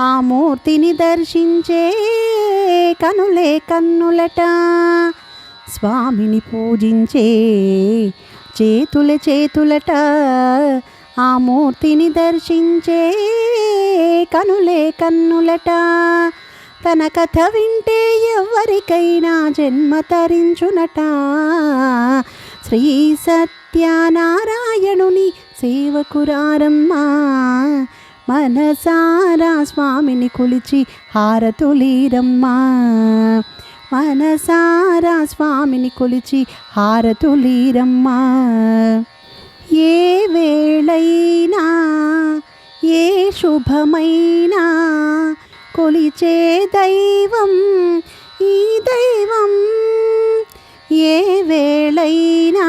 ఆ మూర్తిని దర్శించే కనులే కన్నులట. స్వామిని పూజించే చేతుల చేతులట. ఆ మూర్తిని దర్శించే కనులే కన్నులట. తన కథ వింటే ఎవరికైనా జన్మ తరించునట. శ్రీ సత్యనారాయణుని సేవకురారమ్మా. మనసారా స్వామిని కొలిచి హారతులీరమ్మా. మనసారా స్వామిని కొలిచి హారతులీరమ్మా. ఏ వేళైనా ఏ శుభమైనా కొలిచే దైవం ఈ దైవం. ఏ వేళైనా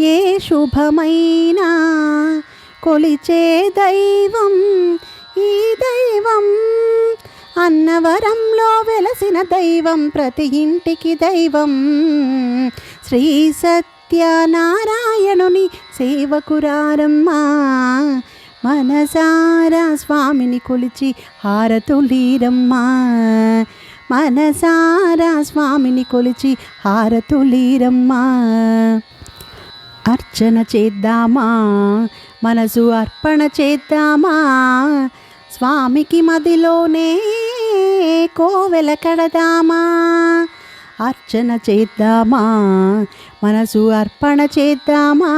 ఏ శుభమైనా కొలిచే దైవం ఈ దైవం అన్నవరంలో వెలసిన దైవం ప్రతి ఇంటికి దైవం. శ్రీ సత్యనారాయణుని సేవకురారమ్మా మనసారా స్వామిని కొలిచి హారతులీరమ్మా. మనసారా స్వామిని కొలిచి హారతులీరమ్మా. అర్చన చేద్దామా? మనసు అర్పణ చేద్దామా? స్వామికి మదిలోనే కోవెల కడదామా? అర్చన చేద్దామా? మనసు అర్పణ చేద్దామా?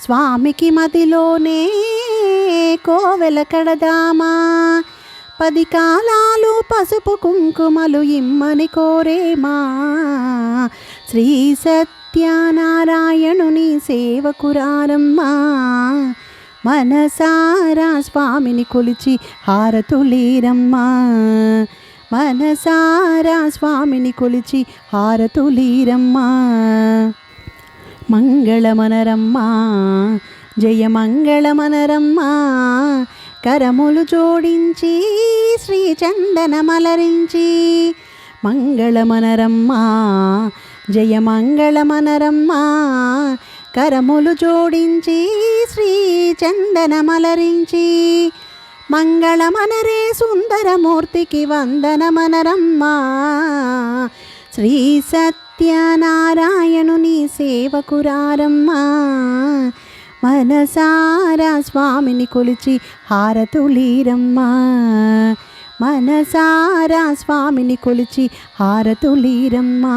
స్వామికి మదిలోనే కోవెల కడదామా? పది కాలాలు పసుపు కుంకుమలు ఇమ్మని కోరేమా? శ్రీ సత్యనారాయణుని సేవకురారమ్మా. మనసారా స్వామిని కొలిచి హారతులీరమ్మా. మనసారా స్వామిని కొలిచి హారతులీరమ్మా. మంగళమనరమ్మా జయమంగళమనరమ్మా. కరములు జోడించి శ్రీ చందనమలరించి మంగళమనరమ్మా జయమంగళమనరమ్మా. కరములు జోడించి చందనమలరించి మంగళమనరే సుందరమూర్తికి వందనమనరమ్మా. శ్రీ సత్యనారాయణుని సేవకురారమ్మా మనసారా స్వామిని కొలిచి హారతులీరమ్మా. మనసారా స్వామిని కొలిచి హారతులీరమ్మా.